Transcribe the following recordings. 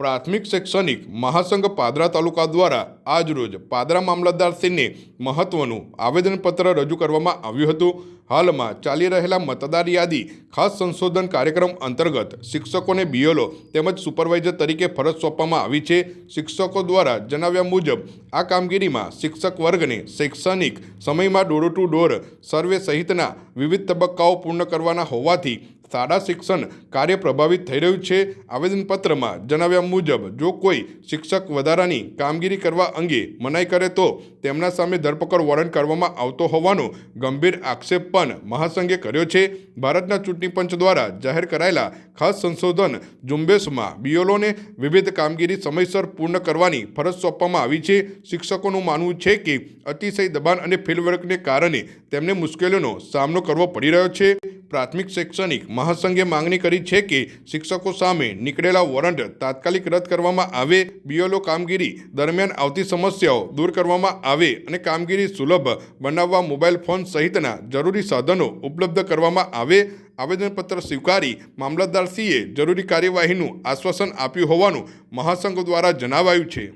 પ્રાથમિક શૈક્ષણિક મહાસંઘ પાદરા તાલુકા દ્વારા આજરોજ પાદરા મામલતદારશ્રીને મહત્વનું આવેદનપત્ર રજૂ કરવામાં આવ્યું હતું. હાલમાં ચાલી રહેલા મતદાર યાદી, ખાસ સંશોધન કાર્યક્રમ અંતર્ગત શિક્ષકોને બીએલઓ તેમજ સુપરવાઇઝર તરીકે ફરજ સોંપવામાં આવી છે. શિક્ષકો દ્વારા જણાવ્યા મુજબ, આ કામગીરીમાં શિક્ષક વર્ગને શૈક્ષણિક સમયમાં ડોર ટુ ડોર સર્વે સહિતના વિવિધ તબક્કાઓ પૂર્ણ કરવાના હોવાથી શાળા શિક્ષણ કાર્ય પ્રભાવિત થઈ રહ્યું છે. આવેદનપત્રમાં જણાવ્યા મુજબ, જો કોઈ શિક્ષક વધારાની કામગીરી કરવા અંગે મનાઈ કરે તો તેમના સામે ધરપકડ વોરંટ કરવામાં આવતો હોવાનો ગંભીર આક્ષેપ પણ મહાસંઘે કર્યો છે. ભારતના ચૂંટણી પંચ દ્વારા જાહેર કરાયેલા ખાસ સંશોધન ઝુંબેશમાં બીઓલોને વિવિધ કામગીરી સમયસર પૂર્ણ કરવાની ફરજ સોંપવામાં આવી છે. શિક્ષકોનું માનવું છે કે અતિશય દબાણ અને ફિલ્ડવર્કને કારણે તેમને મુશ્કેલીઓનો સામનો કરવો પડી રહ્યો છે. પ્રાથમિક શૈક્ષણિક મહાસંઘે માંગણી કરી છે કે શિક્ષકો સામે નીકળેલા વોરંટ તાત્કાલિક રદ કરવામાં આવે, બીએલઓ કામગીરી દરમિયાન આવતી સમસ્યાઓ દૂર કરવામાં આવે અને કામગીરી સુલભ બનાવવા મોબાઈલ ફોન સહિતના જરૂરી સાધનો ઉપલબ્ધ કરવામાં આવે. આવેદનપત્ર સ્વીકારી મામલતદારશ્રીએ જરૂરી કાર્યવાહીનું આશ્વાસન આપ્યું હોવાનું મહાસંઘ દ્વારા જણાવાયું છે.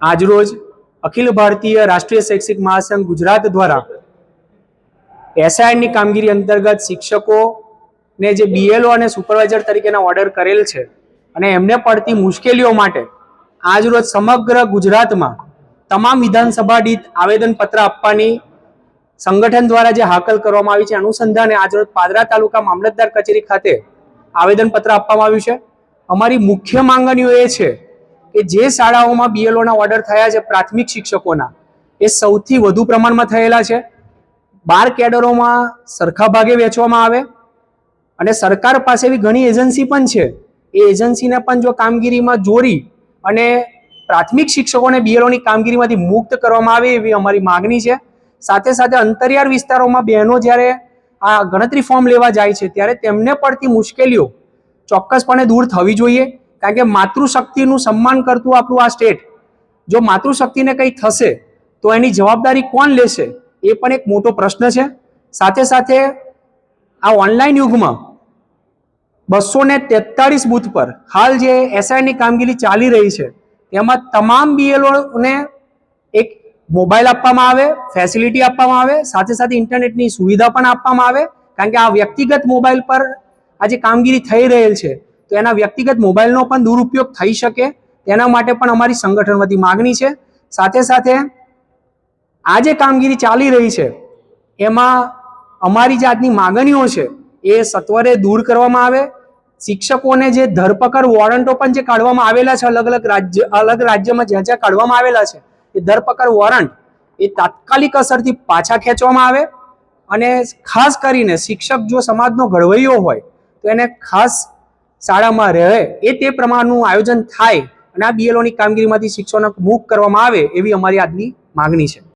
આજરોજ અખિલ ભારતીય રાષ્ટ્રીય શૈક્ષિક મહાસંઘ ગુજરાત દ્વારા એસઆઈની કામગીરી અંતર્ગત શિક્ષકોને જે બીએલઓ અને સુપરવાઇઝર તરીકેના ઓર્ડર કરેલ છે અને એમને પડતી મુશ્કેલીઓ માટે આજરોજ સમગ્ર ગુજરાતમાં તમામ વિધાનસભા દીઠ આવેદનપત્ર આપવાની સંગઠન દ્વારા જે હાકલ કરવામાં આવી છે, અનુસંધાને આજરોજ પાદરા તાલુકા મામલતદાર કચેરી ખાતે આવેદનપત્ર આપવામાં આવ્યું છે. અમારી મુખ્ય માંગણીઓ એ છે કે જે શાળાઓમાં બીએલઓના ઓર્ડર થયા છે પ્રાથમિક શિક્ષકોના, એ સૌથી વધુ પ્રમાણમાં થયેલા છે. બાર કેડરોમાં સરખા ભાગે વેચવામાં આવે. અને સરકાર પાસે એવી ઘણી એજન્સી પણ છે. એ એજન્સીને પણ જો કામગીરીમાં જોડી અને પ્રાથમિક શિક્ષકોને બીએલઓની કામગીરીમાંથી મુક્ત કરવામાં આવે એવી અમારી માગણી છે. સાથે સાથે અંતરિયાળ વિસ્તારોમાં બહેનો જ્યારે આ ગણતરી ફોર્મ લેવા જાય છે, ત્યારે તેમને પડતી મુશ્કેલીઓ ચોક્કસપણે દૂર થવી જોઈએ. કારણ કે માતૃશક્તિનું સન્માન કરતું આપણું આ સ્ટેટ, જો માતૃશક્તિને કંઈ થશે, તો એની જવાબદારી કોણ લેશે? એ પણ એક મોટો પ્રશ્ન છે. સાથે સાથે આ ઓનલાઈન યુગમાં બસો ને તેતાળીસ બૂથ પર હાલ જે એસઆઈની કામગીરી ચાલી રહી છે, તેમાં તમામ બીએલઓને એક મોબાઈલ આપવામાં આવે ફેસિલિટી આપવામાં આવે, સાથે સાથે ઇન્ટરનેટની સુવિધા પણ આપવામાં આવે, કારણ કે આ વ્યક્તિગત મોબાઈલ પર આ જે કામગીરી થઈ રહેલ છે, તો એના વ્યક્તિગત મોબાઈલનો પણ દુરુપયોગ થઈ શકે, તેના માટે પણ અમારી સંગઠન વતી માગણી છે. સાથે સાથે આ જે કામગીરી ચાલી રહી છે, એમાં અમારી જાતની માગણીઓ છે, એ સત્વરે દૂર કરવામાં આવે. શિક્ષકોને જે ધરપકડ વોરંટો પણ જે કાઢવામાં આવેલા છે, અલગ અલગ રાજ્ય, અલગ રાજ્યમાં જ્યાં જ્યાં કાઢવામાં આવેલા છે, એ ધરપકડ વોરંટ એ તાત્કાલિક અસરથી પાછા ખેંચવામાં આવે અને ખાસ કરીને શિક્ષક જો સમાજનો ઘડવૈયો હોય, તો એને ખાસ શાળામાં રહે, એ તે પ્રમાણનું આયોજન થાય અને આ બીએલઓની કામગીરીમાંથી શિક્ષકોને મુક્ત કરવામાં આવે એવી અમારી આજની માગણી છે.